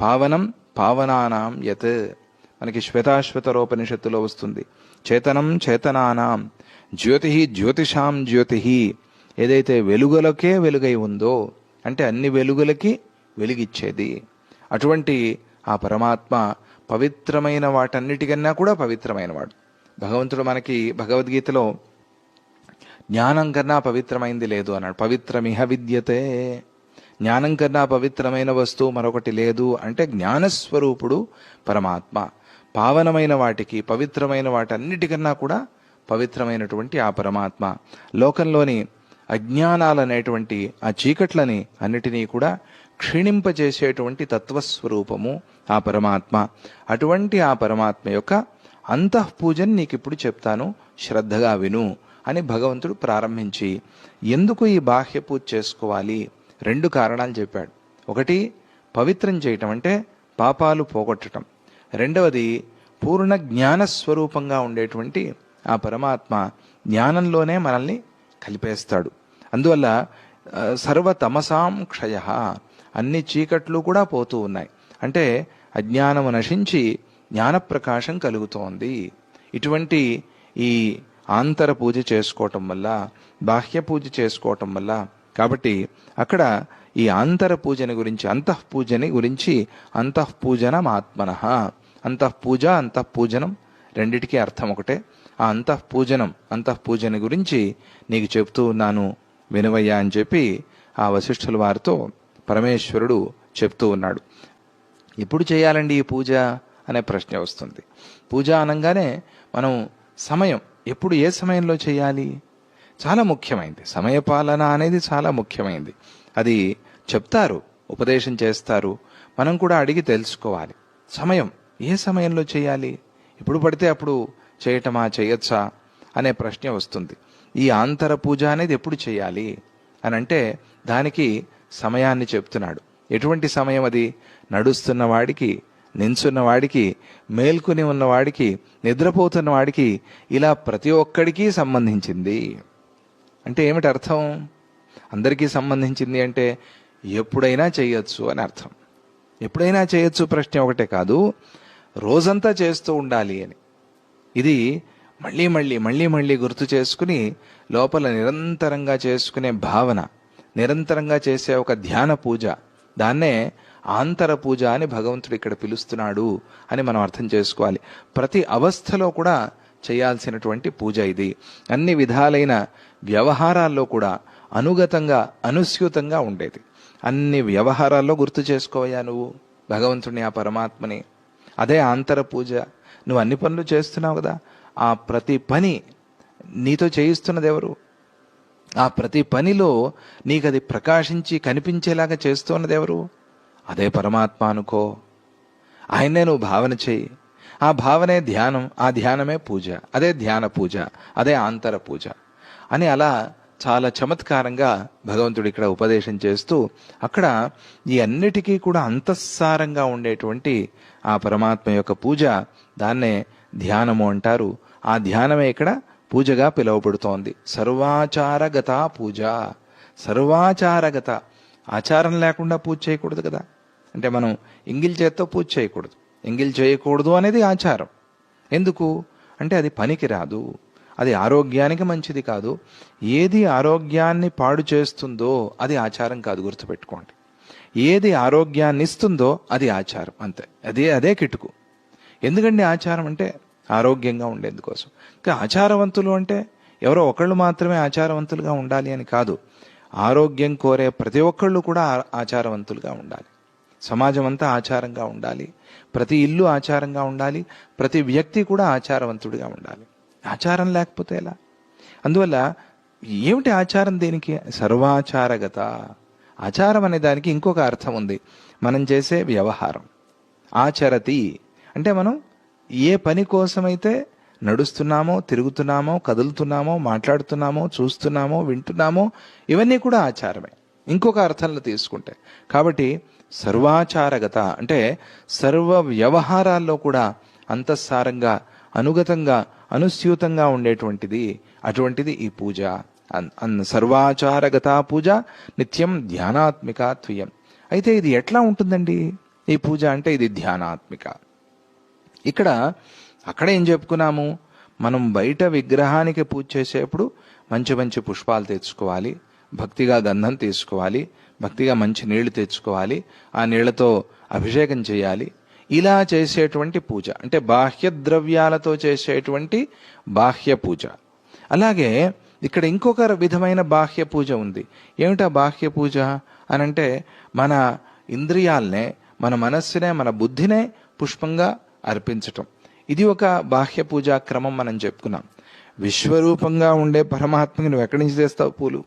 పావనం పావనానాం యత్. మనకి శ్వేతాశ్వతరోపనిషత్తులో వస్తుంది. చేతనం చేతనానాం. జ్యోతి జ్యోతిషాం జ్యోతి. ఏదైతే వెలుగులకే వెలుగై ఉందో అంటే అన్ని వెలుగులకి వెలుగిచ్చేది. అటువంటి ఆ పరమాత్మ పవిత్రమైన వాటన్నిటికన్నా కూడా పవిత్రమైన వాడు. భగవంతుడు మనకి భగవద్గీతలో జ్ఞానం కన్నా పవిత్రమైంది లేదు అన్నాడు. పవిత్రమిహ విద్యతే. జ్ఞానం కన్నా పవిత్రమైన వస్తువు మరొకటి లేదు అంటే జ్ఞానస్వరూపుడు పరమాత్మ. పావనమైన వాటికి పవిత్రమైన వాటన్నిటికన్నా కూడా పవిత్రమైనటువంటి ఆ పరమాత్మ. లోకంలోని అజ్ఞానాలనేటువంటి ఆ చీకట్లని అన్నిటినీ కూడా క్షీణింపజేసేటువంటి తత్వస్వరూపము ఆ పరమాత్మ. అటువంటి ఆ పరమాత్మ యొక్క అంతఃపూజని నీకు ఇప్పుడు చెప్తాను శ్రద్ధగా విను అని భగవంతుడు ప్రారంభించి ఎందుకు ఈ బాహ్య పూజ చేసుకోవాలి? రెండు కారణాలు చెప్పాడు. ఒకటి పవిత్రం చేయటం అంటే పాపాలు పోగొట్టడం రెండవది పూర్ణ జ్ఞాన స్వరూపంగా ఉండేటువంటి ఆ పరమాత్మ జ్ఞానంలోనే మనల్ని కలిపేస్తాడు. అందువల్ల సర్వతమసాం క్షయ అన్ని చీకట్లు కూడా పోతూ ఉన్నాయి. అంటే అజ్ఞానము నశించి జ్ఞానప్రకాశం కలుగుతోంది. ఇటువంటి ఈ ఆంతర పూజ చేసుకోవటం వల్ల బాహ్య పూజ చేసుకోవటం వల్ల కాబట్టి అక్కడ ఈ ఆంతర పూజని గురించి అంతఃపూజని గురించి అంతఃపూజనం ఆత్మన. అంతఃపూజ అంతఃపూజనం రెండిటికీ అర్థం ఒకటే. ఆ అంతఃపూజనం అంతఃపూజని గురించి నీకు చెప్తూ ఉన్నాను వినవయ్యా అని చెప్పి ఆ వశిష్ఠుల వారితో పరమేశ్వరుడు చెప్తూ ఉన్నాడు. ఎప్పుడు చేయాలండి ఈ పూజ? అనే ప్రశ్న వస్తుంది. పూజ అనగానే మనం సమయం ఎప్పుడు ఏ సమయంలో చేయాలి? చాలా ముఖ్యమైనది సమయపాలన అనేది చాలా ముఖ్యమైనది అది చెప్తారు ఉపదేశం చేస్తారు. మనం కూడా అడిగి తెలుసుకోవాలి. సమయం ఏ సమయంలో చేయాలి? ఎప్పుడు పడితే అప్పుడు చేయటమా చేయొచ్చా అనే ప్రశ్న వస్తుంది. ఈ ఆంతర పూజ అనేది ఎప్పుడు చేయాలి? అని అంటే దానికి సమయాన్ని చెప్తున్నాడు. ఎటువంటి సమయం అది? నడుస్తున్న వాడికి నించున్న వాడికి మేల్కొని ఉన్నవాడికి నిద్రపోతున్న వాడికి ఇలా ప్రతి ఒక్కడికి సంబంధించింది. అంటే ఏమిటి అర్థం? అందరికీ సంబంధించింది అంటే ఎప్పుడైనా చేయొచ్చు అని అర్థం. ఎప్పుడైనా చేయొచ్చు ప్రశ్న ఒకటే కాదు రోజంతా చేస్తూ ఉండాలి అని. ఇది మళ్ళీ మళ్ళీ మళ్ళీ మళ్ళీ గుర్తు చేసుకుని లోపల నిరంతరంగా చేసుకునే భావన నిరంతరంగా చేసే ఒక ధ్యాన పూజ. దాన్నే ఆంతర పూజ అని భగవంతుడు ఇక్కడ పిలుస్తున్నాడు అని మనం అర్థం చేసుకోవాలి. ప్రతి అవస్థలో కూడా చేయాల్సినటువంటి పూజ ఇది. అన్ని విధాలైన వ్యవహారాల్లో కూడా అనుగతంగా అనుస్యూతంగా ఉండేది. అన్ని వ్యవహారాల్లో గుర్తు చేసుకోవయా నువ్వు భగవంతుని ఆ పరమాత్మని. అదే ఆంతర పూజ. నువ్వు అన్ని పనులు చేస్తున్నావు కదా. ఆ ప్రతి పని నీతో చేయిస్తున్నది ఎవరు? ఆ ప్రతి పనిలో నీకు అది ప్రకాశించి కనిపించేలాగా చేస్తున్నది ఎవరు? అదే పరమాత్మ అనుకో. ఆయన్నే నువ్వు భావన చేయి. ఆ భావనే ధ్యానం ఆ ధ్యానమే పూజ అదే ధ్యాన పూజ అదే ఆంతర పూజ అని అలా చాలా చమత్కారంగా భగవంతుడు ఇక్కడ ఉపదేశం చేస్తూ అక్కడ ఈ అన్నిటికీ కూడా అంతఃసారంగా ఉండేటువంటి ఆ పరమాత్మ యొక్క పూజ దాన్నే ధ్యానము అంటారు. ఆ ధ్యానమే ఇక్కడ పూజగా పిలువబడుతోంది. సర్వాచారగత పూజ సర్వాచారగత. ఆచారం లేకుండా పూజ చేయకూడదు కదా. అంటే మనం ఇంగిల్ చేత్తో పూజ చేయకూడదు. ఎంగిల్ చేయకూడదు అనేది ఆచారం. ఎందుకు? అంటే అది పనికి రాదు. అది ఆరోగ్యానికి మంచిది కాదు. ఏది ఆరోగ్యాన్ని పాడు చేస్తుందో అది ఆచారం కాదు గుర్తుపెట్టుకోండి. ఏది ఆరోగ్యాన్ని ఇస్తుందో అది ఆచారం అంతే. అదే అదే కిటుకు. ఎందుకండి ఆచారం అంటే? ఆరోగ్యంగా ఉండేందుకోసం. ఇంకా ఆచారవంతులు అంటే ఎవరో ఒకళ్ళు మాత్రమే ఆచారవంతులుగా ఉండాలి అని కాదు. ఆరోగ్యం కోరే ప్రతి ఒక్కళ్ళు కూడా ఆ- ఆచారవంతులుగా ఉండాలి. సమాజం అంతా ఆచారంగా ఉండాలి. ప్రతి ఇల్లు ఆచారంగా ఉండాలి. ప్రతి వ్యక్తి కూడా ఆచారవంతుడిగా ఉండాలి. ఆచారం లేకపోతే ఎలా? అందువల్ల ఏమిటి ఆచారం దేనికి? సర్వాచారగత. ఆచారం అనే దానికి ఇంకొక అర్థం ఉంది. మనం చేసే వ్యవహారం. ఆచరతి. అంటే మనం ఏ పని కోసమైతే నడుస్తున్నామో తిరుగుతున్నామో కదులుతున్నామో మాట్లాడుతున్నామో చూస్తున్నామో వింటున్నామో ఇవన్నీ కూడా ఆచారమే. ఇంకొక అర్థంలో తీసుకుంటే. కాబట్టి సర్వాచారగత అంటే సర్వ వ్యవహారాల్లో కూడా అంతఃసారంగా అనుగతంగా అనుస్యూతంగా ఉండేటువంటిది అటువంటిది ఈ పూజ. అన్- అన్ సర్వాచారగత పూజ నిత్యం ధ్యానాత్మిక త్వయం. అయితే ఇది ఎట్లా ఉంటుందండి? ఈ పూజ అంటే ఇది ధ్యానాత్మిక. ఇక్కడ అక్కడ ఏం చెప్పుకున్నాము? మనం బయట విగ్రహానికి పూజ చేసేప్పుడు మంచి మంచి పుష్పాలు తెచ్చుకోవాలి భక్తిగా గంధం తీసుకోవాలి భక్తిగా మంచి నీళ్ళు తెచ్చుకోవాలి ఆ నీళ్ళతో అభిషేకం చేయాలి. ఇలా చేసేటువంటి పూజ అంటే బాహ్య ద్రవ్యాలతో చేసేటువంటి బాహ్య పూజ. అలాగే ఇక్కడ ఇంకొక విధమైన బాహ్య పూజ ఉంది. ఏమిటా బాహ్య పూజ? అనంటే మన ఇంద్రియాలనే మన మనస్సునే మన బుద్ధినే పుష్పంగా అర్పించటం. ఇది ఒక బాహ్య పూజా క్రమం మనం చెప్పుకున్నాం. విశ్వరూపంగా ఉండే పరమాత్మకి నువ్వు ఎక్కడి నుంచి తెస్తావు పూలు?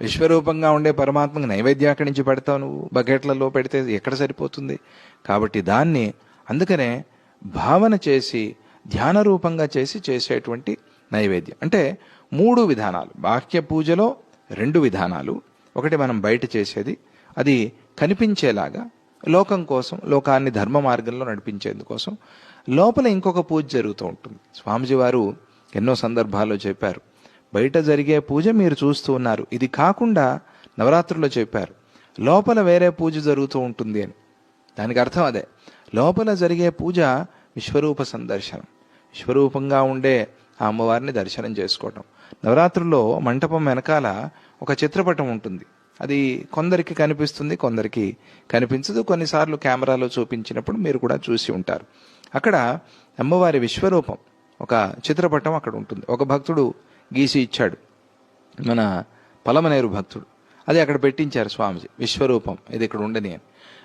విశ్వరూపంగా ఉండే పరమాత్మకు నైవేద్యం అక్కడి నుంచి పెడతావు నువ్వు? బకెట్లలో పెడితే ఎక్కడ సరిపోతుంది? కాబట్టి దాన్ని అందుకనే భావన చేసి ధ్యాన రూపంగా చేసి చేసేటువంటి నైవేద్యం. అంటే మూడు విధానాలు. బాహ్య పూజలో రెండు విధానాలు. ఒకటి మనం బయట చేసేది. అది కనిపించేలాగా లోకం కోసం లోకాన్ని ధర్మ మార్గంలో నడిపించేందుకోసం లోపల ఇంకొక పూజ జరుగుతూ ఉంటుంది. స్వామిజీ వారు ఎన్నో సందర్భాల్లో చెప్పారు. బయట జరిగే పూజ మీరు చూస్తూ ఉన్నారు. ఇది కాకుండా నవరాత్రుల్లో చెప్పారు. లోపల వేరే పూజ జరుగుతూ ఉంటుంది అని. దానికి అర్థం అదే. లోపల జరిగే పూజ విశ్వరూప సందర్శనం. విశ్వరూపంగా ఉండే ఆ అమ్మవారిని దర్శనం చేసుకోవటం. నవరాత్రుల్లో మంటపం వెనకాల ఒక చిత్రపటం ఉంటుంది. అది కొందరికి కనిపిస్తుంది కొందరికి కనిపించదు. కొన్నిసార్లు కెమెరాలో చూపించినప్పుడు మీరు కూడా చూసి ఉంటారు. అక్కడ అమ్మవారి విశ్వరూపం ఒక చిత్రపటం అక్కడ ఉంటుంది. ఒక భక్తుడు గీసి ఇచ్చాడు. మన పలమనేరు భక్తుడు. అది అక్కడ పెట్టించారు స్వామిజీ. విశ్వరూపం. ఇది ఇక్కడ ఉండని అని.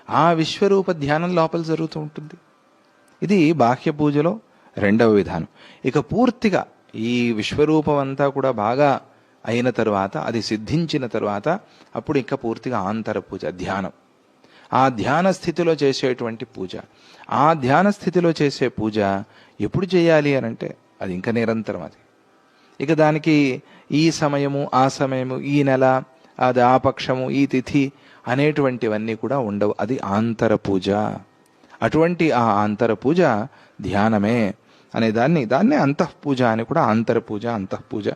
ఆ విశ్వరూప ధ్యానం లోపల జరుగుతూ ఉంటుంది. ఇది బాహ్య పూజలో రెండవ విధానం. ఇక పూర్తిగా ఈ విశ్వరూపం అంతా కూడా బాగా అయిన తరువాత అది సిద్ధించిన తరువాత అప్పుడు ఇంకా పూర్తిగా ఆంతర పూజ ధ్యానం. ఆ ధ్యాన స్థితిలో చేసేటువంటి పూజ. ఆ ధ్యాన స్థితిలో చేసే పూజ ఎప్పుడు చేయాలి అని అంటే అది ఇంకా నిరంతరం అది. ఇక దానికి ఈ సమయము ఆ సమయము ఈ నెల అది ఆ పక్షము ఈ తిథి అనేటువంటివన్నీ కూడా ఉండవు. అది ఆంతర పూజ. అటువంటి ఆ ఆంతర పూజ ధ్యానమే అనే దాన్ని దాన్నే అంతఃపూజ అని కూడా ఆంతర పూజ అంతఃపూజ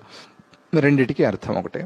రెండిటికి అర్థం ఒకటే.